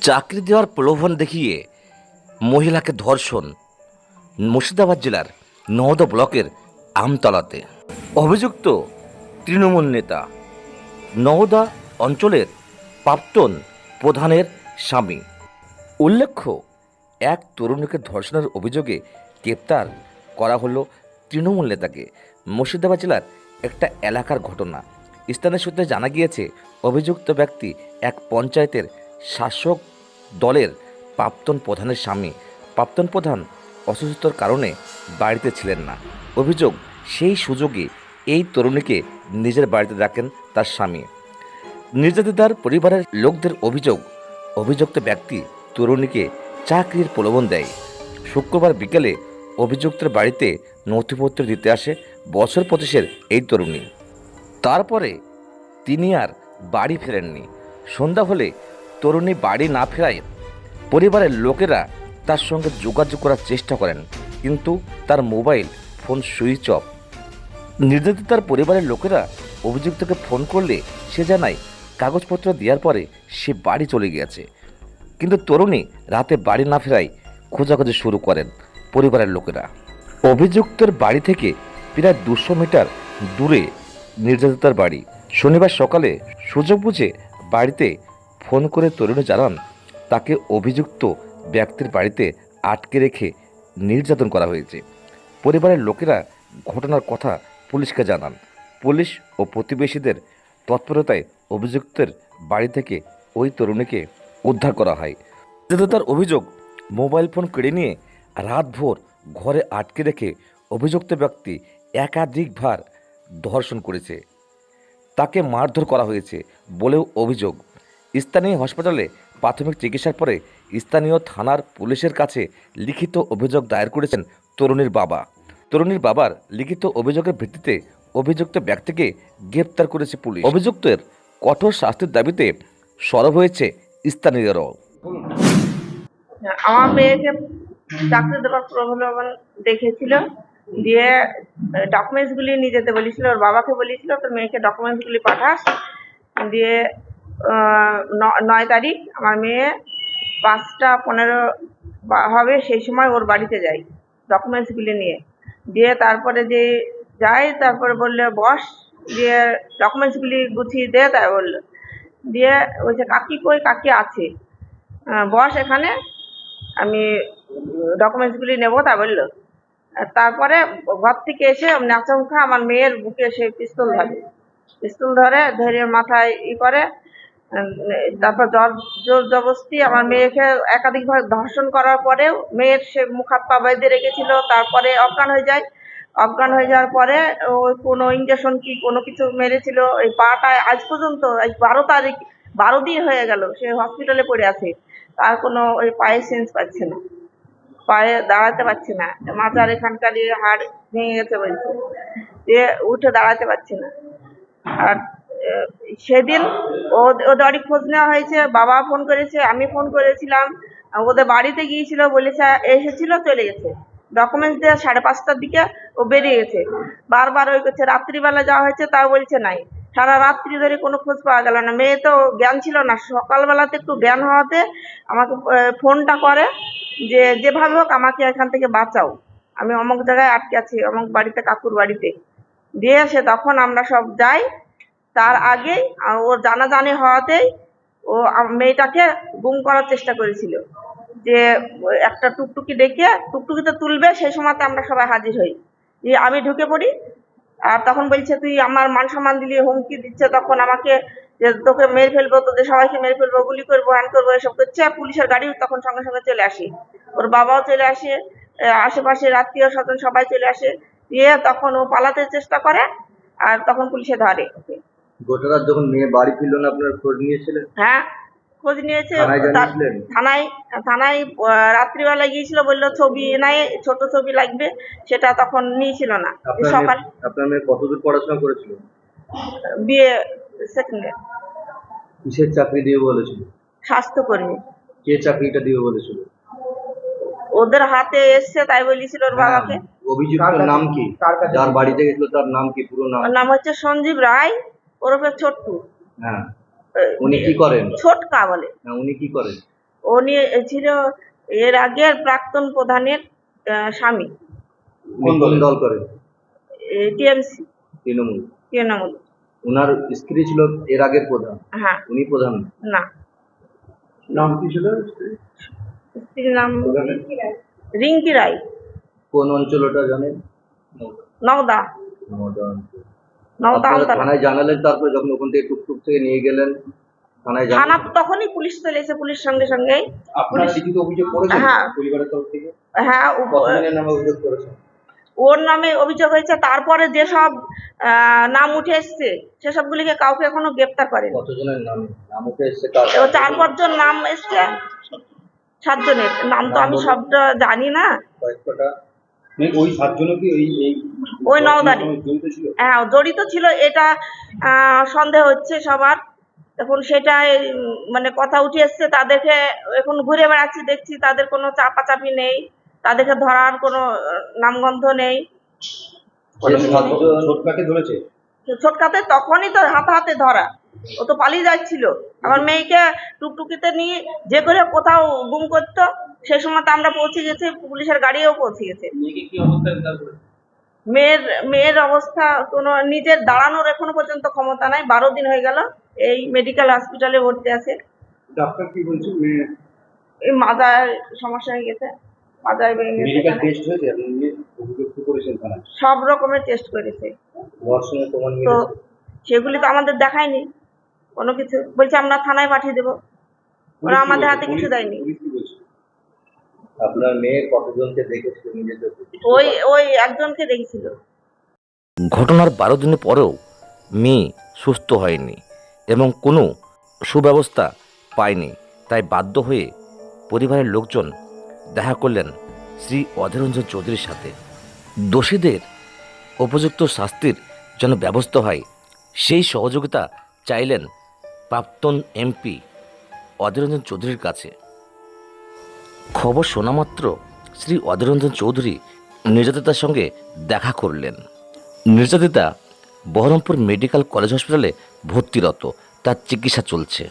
চাকরি দেওয়ার প্রলোভন দেখিয়ে মহিলাকে ধর্ষণ মুর্শিদাবাদ জেলার নওদা ব্লকের আমতলাতে। অভিযুক্ত তৃণমূল নেতা, নওদা অঞ্চলের প্রাক্তন প্রধানের স্বামী। উল্লেখ্য, এক তরুণীকে ধর্ষণের অভিযোগে গ্রেপ্তার করা হলো তৃণমূল নেতাকে। মুর্শিদাবাদ জেলার একটা এলাকার ঘটনা। স্থানীয় সূত্রে জানা গিয়েছে, অভিযুক্ত ব্যক্তি এক পঞ্চায়েতের শাসক দলের প্রাক্তন প্রধানের স্বামী। প্রাক্তন প্রধান অসুস্থতার কারণে বাড়িতে ছিলেন না। অভিযোগ, সেই সুযোগে এই তরুণীকে নিজের বাড়িতে রাখেন তার স্বামী। নির্যাতিতার পরিবারের লোকদের অভিযোগ, অভিযুক্ত ব্যক্তি তরুণীকে চাকরির প্রলোভন দেয়। শুক্রবার বিকেলে অভিযুক্তের বাড়িতে নথিপত্র দিতে আসে বছর পঁচিশের এই তরুণী। তারপরে তিনি আর বাড়ি ফেরেননি। সন্ধ্যা হলে তরুণী বাড়ি না ফেরায় পরিবারের লোকেরা তার সঙ্গে যোগাযোগ করার চেষ্টা করেন, কিন্তু তার মোবাইল ফোন সুইচ অফ। নির্যাতিতার পরিবারের লোকেরা অভিযুক্তকে ফোন করলে সে জানায়, কাগজপত্র দেওয়ার পরে সে বাড়ি চলে গিয়েছে। কিন্তু তরুণী রাতে বাড়ি না ফেরায় খোঁজাখুঁজি শুরু করেন পরিবারের লোকেরা। অভিযুক্তের বাড়ি থেকে প্রায় দুশো মিটার দূরে নির্যাতিতার বাড়ি। শনিবার সকালে সুযোগ বুঝে বাড়িতে ফোন করে তরুণী জানান, তাকে অভিযুক্ত ব্যক্তির বাড়িতে আটকে রেখে নির্যাতন করা হয়েছে। পরিবারের লোকেরা ঘটনার কথা পুলিশকে জানান। পুলিশ ও প্রতিবেশীদের তৎপরতায় অভিযুক্তের বাড়ি থেকে ওই তরুণীকে উদ্ধার করা হয়। তার অভিযোগ, মোবাইল ফোন কেড়ে নিয়ে রাতভর ঘরে আটকে রেখে অভিযুক্ত ব্যক্তি একাধিকবার ধর্ষণ করেছে। তাকে মারধর করা হয়েছে বলেও অভিযোগ। স্থানীয় হাসপাতালে প্রাথমিক চিকিৎসার পরে স্থানীয় থানার পুলিশের কাছে লিখিত অভিযোগ দায়ের করেছেন তরুণীর বাবা। তরুণীর বাবার লিখিত অভিযোগের ভিত্তিতে অভিযুক্ত ব্যক্তিকে গ্রেপ্তার করেছে পুলিশ। অভিযুক্তের কঠোর শাস্তির দাবিতে সরব হয়েছে স্থানীয়রাও। আমার মেয়েকে চাকরি দেওয়ার প্রলোভন দেখেছিল, দিয়ে ডকুমেন্টসগুলি নিয়ে যেতে বলেছিল, ওর বাবাকে বলেছিল, তোর মেয়েকে ডকুমেন্টসগুলি পাঠাস, দিয়ে নয় তারিখ আমার মেয়ে পাঁচটা পনেরো হবে সেই সময় ওর বাড়িতে যাই ডকুমেন্টসগুলি নিয়ে। দিয়ে তারপরে যে যাই, তারপরে বললে, বস, দিয়ে ডকুমেন্টসগুলি গুছিয়ে দে, তাই বলল। দিয়ে বলছে, কাকি কই? কাকি আছে। বস, এখানে। আমি ডকুমেন্টসগুলি নেব তা বলল। তারপরে ঘর থেকে এসে নাচমুখা আমার মেয়ের বুকে সে পিস্তল ধরে। পিস্তল ধরে ধরে মাথায় ই করে তারপর জোর জবরদস্তি আমার মেয়েকে একাধিকবার ধর্ষণ করার পরেও মেয়ের সে মুখ হাত পা বেঁধে রেখেছিল, তারপরে অজ্ঞান হয়ে যায়। অজ্ঞান হয়ে যাওয়ার পরে ও কোনো ইঞ্জেকশন কি কোনো কিছু মেরেছিল, এই পাটায় আজ পর্যন্ত, আজ বারো তারিখ, বারো দিন হয়ে গেল, সে হসপিটালে পড়ে আছে। তার কোনো ওই পায়ে সেন্স পাচ্ছে না, পায়ে দাঁড়াতে পারছে না। মাথার এখানকার হাড় ভেঙে গেছে বলছে, যে উঠে দাঁড়াতে পারছে না। আর সেদিন ওদের খোঁজ নেওয়া হয়েছে, বাবা ফোন করেছে, আমি ফোন করেছিলাম। ওদের বাড়িতে গিয়েছিল, বলেছে, এসেছিল, চলে গেছে। ডকুমেন্টস দিয়ে সাড়ে পাঁচটার দিকে ও বেরিয়ে গেছে। বারবার ওই করছে, রাত্রিবেলা যাওয়া হয়েছে, তাও বলছে নাই। সারা রাত্রি ধরে কোনো খোঁজ পাওয়া গেল না। মেয়ে তো জ্ঞান ছিল না। সকালবেলাতে একটু জ্ঞান হওয়াতে আমাকে ফোনটা করে যে যেভাবে হোক, আমাকে এখান থেকে বাঁচাও। আমি অমুক জায়গায় আটকে আছি, অমুক বাড়িতে, কাকুর বাড়িতে। দিয়ে সে তখন আমরা সব যাই। তার আগেই ওর জানাজানি হওয়াতেই ও মেয়েটাকে গুম করার চেষ্টা করেছিল। যে একটা টুকটুকি ডেকে টুকটুকিতে তুলবে সেই সময়তে আমরা সবাই হাজির হই। দিয়ে আমি ঢুকে পড়ি আর তখন বলছে তুই আমার মান সম্মান দিলি হুমকি দিচ্ছে তখন আমাকে যে তোকে মেরে ফেলব তোদের সবাইকে মেরে ফেলব গুলি করব হ্যান করব এসব করছে পুলিশের গাড়ি তখন সঙ্গে সঙ্গে চলে আসে। ওর বাবাও চলে আসে আহ, আশেপাশের আত্মীয় স্বজন সবাই চলে আসে। দিয়ে তখন ও পালাতে চেষ্টা করে আর তখন পুলিশে ধরে। ওকে গোটা রাত যখন মেয়ে বাড়ি ফিরলো না আপনার খোঁজ নিয়েছিলেন? হ্যাঁ খোঁজ নিয়েছে। থানায় জানিয়েছিলেন? থানায় থানায় আহ, রাত্রিবেলা গিয়েছিল বলল ছবি নাই ছোট ছবি লাগবে সেটা তখন নিয়েছিল না। আপনার সকাল মেয়ে আপনার মেয়ে কতদূর পড়াশোনা করেছিল? বিয়ে সেকেন্ড কিসের চাকরি দিবে বলেছিল? স্বাস্থ্যকর্মী। কে চাকরিটা দিবে বলেছিল? ওদের হাতে এসছে তাই বলেছিল ওর বাবাকে। অভিযুক্ত নাম কি? যার বাড়িতে গেছিল তার নাম কি? পুরো নাম? ওর নাম হচ্ছে সঞ্জীব রায়। ওরফে ছোট্টু। হ্যাঁ। উনি কি করেন? ছোটকা বলে। হ্যাঁ উনি কি করেন? নিয়ে ছিল এর আগের প্রাক্তন প্রধানের আহ, স্বামী। কোন দল দল করে টিএমসি। তৃণমূল। তৃণমূল। ওনার স্ত্রী ছিল এর আগের প্রধান? হ্যাঁ। উনি প্রধান? না। নাম কি ছিল স্ত্রীর নাম রিঙ্কি রায়। কোন অঞ্চল ওটা জানেন? নওদা। নওদা অঞ্চল। থানায় জানালেন তারপরে যখন ওখান থেকে টুকটুক থেকে নিয়ে গেলেন থানায় থানা তখনই পুলিশ চলে এসে পুলিশ সঙ্গে সঙ্গে আপনারা লিখিত অভিযোগ করেছেন হ্যাঁ। পরিবারের তরফ থেকে? হ্যাঁ ও- কতদিনের নামে অভিযোগ করেছেন? ওর নামে অভিযোগ হয়েছে তারপরে যেসব নাম উঠে এসছে সেসবগুলিকে কাউকে এখনও গ্রেপ্তার করেনি। কতজনের নাম? নাম উঠে এসছে কার? চার পাঁচজন নাম এসছে সাতজনের। নাম তো আমি সবটা জানি না। ওই সাতজনও কি ওই এই ওই নওদারই। হ্যাঁ জড়িত ছিল এটা সন্দেহ হচ্ছে সবার। এখন সেটাই মানে কথা উঠে এসছে তাদেরকে এখন ঘুরে বেড়াচ্ছি দেখছি তাদের কোনো চাপাচাপি নেই তাদেরকে ধরার কোনো নামগন্ধ নেই। সাতজন ছোটকাকে ধরেছে? ছোটকাতে তখনই তো হাতে হাতে ধরা। ও তো পালিয়ে যাচ্ছিল। আমার মেয়েকে টুকটুকিতে নিয়ে যে করে কোথাও গুম করতো সেই সময় তো আমরা পৌঁছে গেছি পুলিশের গাড়িও পৌঁছে গেছে। মেয়ের মেয়ের অবস্থা কোনো নিজের দাঁড়ানোর এখনও পর্যন্ত ক্ষমতা নাই। বারো দিন হয়ে গেল এই মেডিকেল হসপিটালে ভর্তি আছে। ডাক্তার কি বলছে? মেয়ে এই মাজার সমস্যা হয়ে গেছে। মাজায় ভেঙে মেডিকেল টেস্ট হয়েছে? আপনি অভিযোগ করেছেন সব রকমের টেস্ট করেছে। তো সেগুলি তো আমাদের দেখায়নি। কোনো কিছু। বলছে আমরা থানায় পাঠিয়ে দেবো। ওরা আমাদের হাতে কিছু দেয়নি। আপনার মেয়ে কতজনকে দেখেছিল নিজের ওই ওই একজনকে দেখেছিল। ঘটনার বারো দিনের পরেও মেয়ে সুস্থ হয়নি এবং কোনো সুব্যবস্থা পায়নি। তাই বাধ্য হয়ে পরিবারের লোকজন দেখা করলেন শ্রী অধীরঞ্জন চৌধুরীর সাথে। দোষীদের উপযুক্ত শাস্তির যেন ব্যবস্থা হয় সেই সহযোগিতা চাইলেন প্রাক্তন এমপি অধীরঞ্জন চৌধুরীর কাছে। খবর শোনা মাত্র শ্রী অধীরঞ্জন চৌধুরী নির্যাতিতার সঙ্গে দেখা করলেন। নির্যাতিতা বহরমপুর মেডিকেল কলেজ হসপিটালে ভর্তিরত, তার চিকিৎসা চলছে।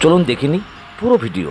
চলুন দেখিনি পুরো ভিডিও।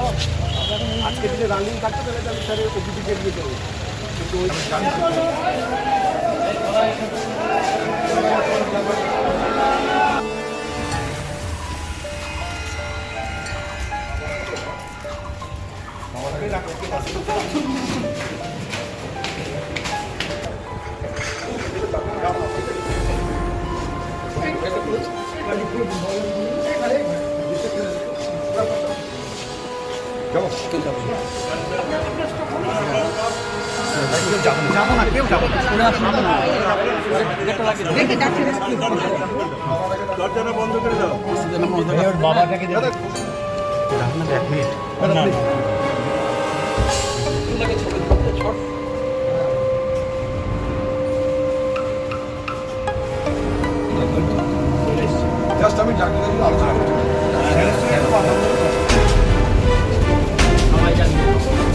যাব এক মিনিট। জাস্ট আমি ডাক্তারের আলোচনা করছি দিদি দিদি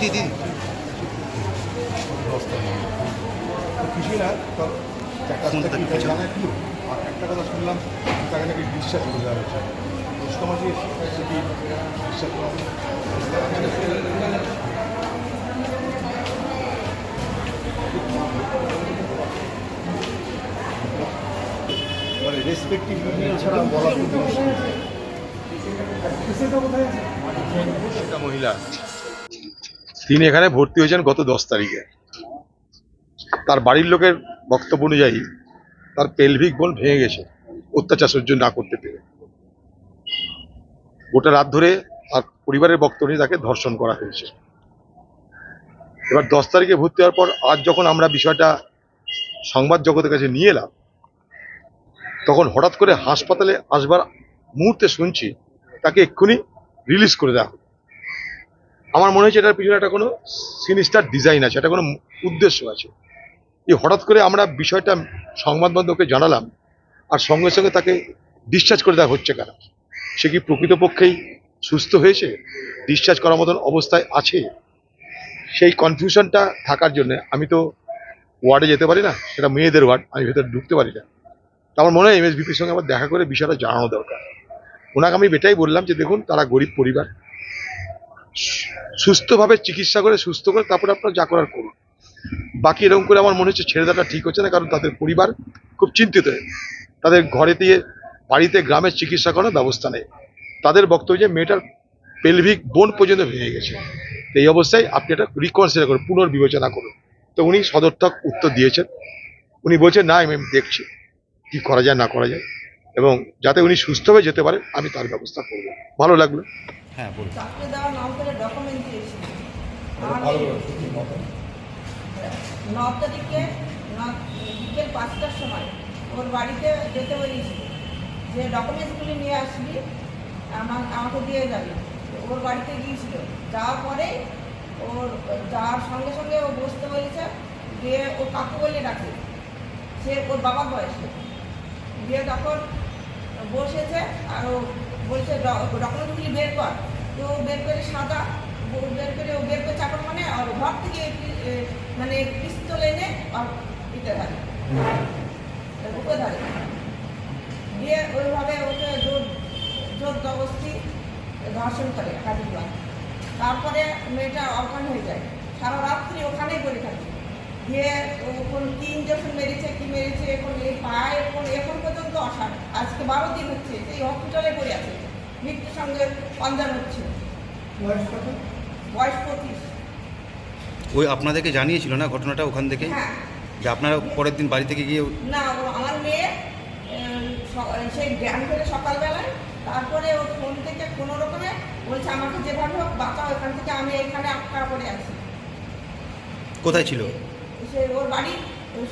দিদি দিদি কিছুই না। একটা কথা শুনলাম তাকে নাকি বিশ্বাস করে দেওয়া হচ্ছে বিশ্বাস করা মানে রেসপেক্টিভ ছাড়া বলা মুশকিল। মহিলা। তিনি এখানে ভর্তি হয়েছেন গত দশ তারিখে। তার বাড়ির লোকের বক্তব্য অনুযায়ী তার পেলভিক বোন ভেঙে গেছে, অত্যাচার সহ্য না করতে পেরে। গোটা রাত ধরে তার পরিবারের বক্তব্য তাকে ধর্ষণ করা হয়েছে। এবার দশ তারিখে ভর্তি হওয়ার পর আজ যখন আমরা বিষয়টা সংবাদ জগতের কাছে নিয়ে এলাম, তখন হঠাৎ করে হাসপাতালে আসবার মুহূর্তে শুনছি তাকে এক্ষুনি রিলিজ করে দেওয়া। আমার মনে হচ্ছে এটার পিছনে একটা কোনো সিনিস্টার ডিজাইন আছে এটা কোনো উদ্দেশ্য আছে। এই হঠাৎ করে আমরা বিষয়টা সংবাদ মাধ্যমকে জানালাম, আর সঙ্গে সঙ্গে তাকে ডিসচার্জ করে দেওয়া হচ্ছে কেন? সে কি প্রকৃতপক্ষেই সুস্থ হয়েছে? ডিসচার্জ করার মতন অবস্থায় আছে? সেই কনফিউশনটা থাকার জন্য আমি তো ওয়ার্ডে যেতে পারি না, সেটা মেয়েদের ওয়ার্ড আমি ভেতরে ঢুকতে পারি না। তো আমার মনে হয় এম এমএসবিপির সঙ্গে আমার দেখা করে বিষয়টা জানানো দরকার। ওনাকে আমি এটাই বললাম যে, দেখুন, তারা গরিব পরিবার সুস্থভাবে চিকিৎসা করে, সুস্থ করে তারপরে আপনারা যা করার করুন। বাকি এরকম করে আমার মনে হচ্ছে ছেড়ে দেওয়াটা ঠিক হচ্ছে না, কারণ তাদের পরিবার খুব চিন্তিত। তাদের ঘরে দিয়ে, বাড়িতে গ্রামের চিকিৎসা করার ব্যবস্থা নেই। তাদের বক্তব্য যে মেয়েটার পেলভিক বোন পর্যন্ত ভেঙে গেছে। এই অবস্থায় আপনি এটা রিকনসিডার করুন, পুনর্বিবেচনা করুন। তো উনি সদর্থক উত্তর দিয়েছেন। উনি বলছেন, না আমি দেখছি। কি করা যায়, না করা যায়। এবং যাতে উনি সুস্থভাবে যেতে পারেন, আমি তার ব্যবস্থা করব। ভালো লাগল। হ্যাঁ বলুন। চাকরি দেওয়ার নাম করে ডকুমেন্ট দিয়েছিল। ন তারিখে বিকেল পাঁচটার সময় ওর বাড়িতে যেতে বলেছিল যে ডকুমেন্টসগুলি নিয়ে আসবি আমার আমাকে দিয়ে যাবি। ওর বাড়িতে গিয়েছিল। যাওয়ার পরে ওর যাওয়ার সঙ্গে সঙ্গে ও বসতে বলেছে দিয়ে ও কাকু বলে ডাকে। সে ওর বাবার বয়সে। দিয়ে তখন বসেছে আর ও বলছে ডকুমেন্টগুলি বের কর। তো বের করে সাদা বের করে, ও বের করে চাকর মানে আর ঘর থেকে মানে পিস্তল এনে আর পিঠে ধারে। বুকে ধারে। দিয়ে ওইভাবে ওকে জোর জোর জবস্তি ধর্ষণ করে কাজুগুলা তারপরে মেয়েটা অজ্ঞান হয়ে যায়। সারা রাত্রি ওখানেই পড়ে থাকে। দিয়ে ওখন কি ইঞ্জেকশন মেরেছে কি মেরেছে এখন এই পায়ে এখন এখন পর্যন্ত অসার আজকে বারো দিন হচ্ছে সেই হসপিটালে পড়ে আছে। মৃত্যুর সঙ্গে অঞ্জান হচ্ছে। বয়স পঁচিশ। ওই আপনাদেরকে জানিয়েছিল না ঘটনাটা ওখান থেকে? হ্যাঁ। যে আপনারা পরের দিন বাড়ি থেকে গিয়ে না ও আমার মেয়ে সেই জ্ঞান করে সকালবেলায় তারপরে ও ফোন থেকে কোনো রকমে বলছে আমাকে যেভাবে হোক বাঁচাও এখান থেকে আমি এখানে আটকা পড়ে আছি। কোথায় ছিল? সে ওর বাড়ি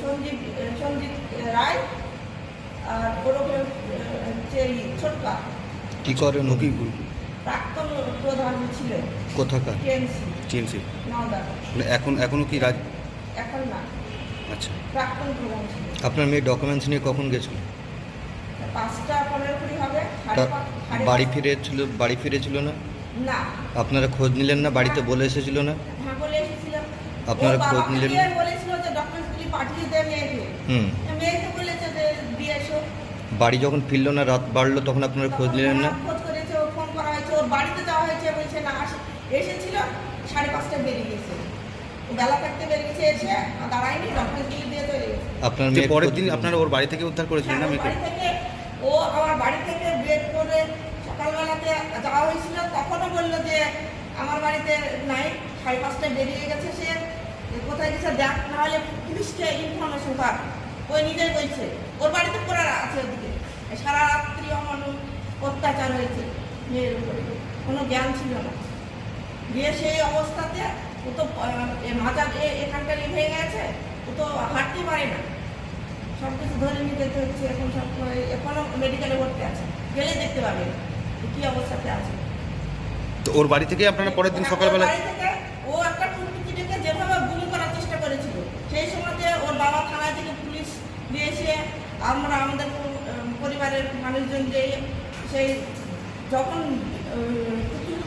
সঞ্জীব সঞ্জীব রায় আর ওরকম হচ্ছে ছোটকা। কি করেন কি প্রাক্তন প্রধান ছিল কোথাকার? টিএমসি। টিএমসি। এখন এখনও কি রাজ এখন না। আচ্ছা। প্রাক্তন প্রধান ছিল আপনার মেয়ে ডকুমেন্টস নিয়ে কখন গেছিল? পাঁচটা পনেরো কুড়ি হবে তা বাড়ি ফিরেছিল বাড়ি ফিরেছিল না? না। আপনারা খোঁজ নিলেন না? বাড়িতে বলে এসেছিল না? হ্যাঁ বলে এসেছিলাম আপনারা ওর খোঁজ নিলেন? না? মেয়েকে হুম। মেয়েকে বলেছে যে দিয়ে এসো। বাড়ি যখন ফিরলো না রাত বাড়লো তখন আপনারা খোঁজ নিলেন না? খোঁজ করেছে ও ফোন করা হয়েছে ওর বাড়িতে যাওয়া হয়েছে বলছে না এসেছিল সাড়ে পাঁচটায় বেরিয়ে গেছে। ও বেলা থাকতে বেরিয়ে গেছে এসে দাঁড়ায়নি ডকুমেন্টসগুলি দিয়ে চলে গেছে। আপনার মেয়ে পরের দিন আপনারা ওর বাড়ি থেকে উদ্ধার করেছিলেন না হ্যাঁ, মেয়েকে? বাড়ি থেকে ও আমার বাড়ি থেকে বের করে সকালবেলাতে যাওয়া হয়েছিল তখনও বলল যে আমার বাড়িতে নাই সাড়ে পাঁচটায় বেরিয়ে গেছে সে। কোথায় গেছে দেখ না হলে পুলিশকে ইনফরমেশন কর। ওই নিজেই বলছে ওর বাড়িতে পড়ে আছে ওদিকে। সারা রাত্রি অমানুষ অত্যাচার হয়েছে মেয়ের উপরে। কোনো জ্ঞান ছিল না। দিয়ে সেই অবস্থাতে ও তো এ- এখানকার ভেঙে গেছে ও তো হাঁটতে পারে না। সব কিছু ধরে নিতে হচ্ছে এখন সব এখনও মেডিকেলে ভর্তি আছে। গেলে দেখতে পাবে কি অবস্থাতে আছে। তো ওর বাড়ি থেকে আপনারা পরের দিন সকালবেলা ও একটা টুকটুকি যেভাবে গুলি করার চেষ্টা করেছিল সেই সময়তে ওর বাবা থানা থেকে পুলিশ দিয়ে এসে আমরা আমাদের পরিবারের মানুষজন যে সেই যখন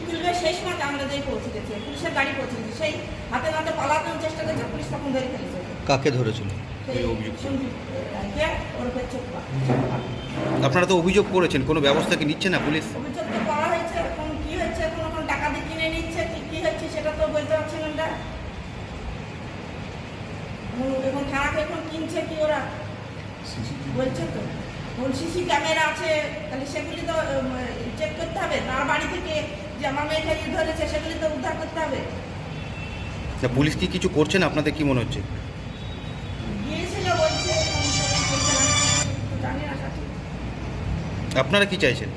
তুলবে সেই সময় আমরা যেই পৌঁছে গেছে পুলিশের গাড়ি পৌঁছে গেছে সেই হাতে নাতে পালানোর চেষ্টা করেছে পুলিশ তখন ধরে ফেলেছে। কাকে ধরেছিল? আপনারা তো অভিযোগ করেছেন কোনো ব্যবস্থা কি নিচ্ছে না পুলিশ অভিযোগ তো ট্রাক কিনছে কি ওরা? বলছে তো। কোন সিসি ক্যামেরা আছে তাহলে সেগুলি তো চেক করতে হবে। তার বাড়ি থেকে যে আমার মেয়েটা ইয়ে ধরেছে সেগুলি তো উদ্ধার করতে হবে। পুলিশ কি কিছু করছে না? আপনাদের কি মনে হচ্ছে? আপনারা কি চাইছেন?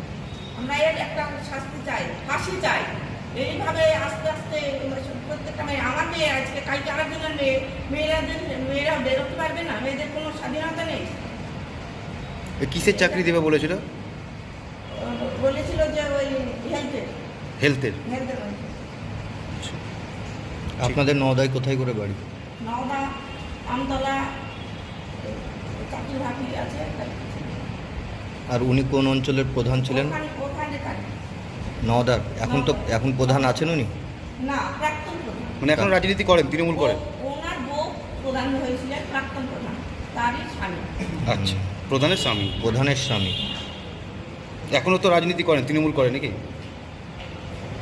আমরা এর একটা শাস্তি চাই ফাঁসি চাই। এইভাবে আস্তে আস্তে প্রত্যেকটা মেয়ে আমার মেয়ে আজকে কালকে আরেকজনের মেয়ে মেয়েরা মেয়েরা বেরোতে পারবে না মেয়েদের কোনো স্বাধীনতা নেই। কিসের চাকরি দেবে বলেছিল? বলেছিল যে ওই হেলথের হেলথের হেলথের আপনাদের নওদায় কোথায় করে বাড়ি? নওদা আমতলা আছে আর উনি কোন অঞ্চলের প্রধান ছিলেন? নওদার। এখন তো এখন প্রধান আছেন উনি? না প্রাক্তন প্রধান। মানে এখন রাজনীতি করেন তৃণমূল করেন? ওনার বউ প্রধান হয়েছিলেন প্রাক্তন প্রধান। তারই স্বামী। আচ্ছা। প্রধানের স্বামী? প্রধানের স্বামী। এখনও তো রাজনীতি করেন তৃণমূল করে নাকি?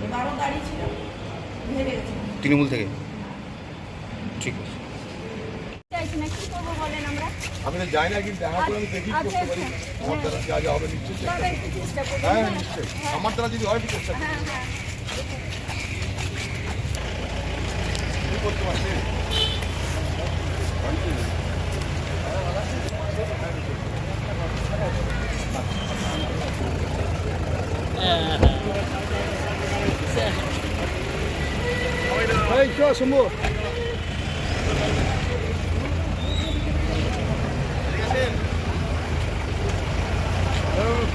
এবারও গাড়ি ছিল তৃণমূল থেকে ঠিক আছে চাইছি না কি করব বলেন আমরা আমি তো যাই না কিন্তু দেখা করে আমি দেখি করতে পারি। আমার দ্বারা যা যা হবে নিশ্চয়ই হ্যাঁ হ্যাঁ, নিশ্চয়ই। আমার দ্বারা যদি হয় আমি চেষ্টা করব। হ্যাঁ হ্যাঁ কি করতে পারছি এই চ Oh.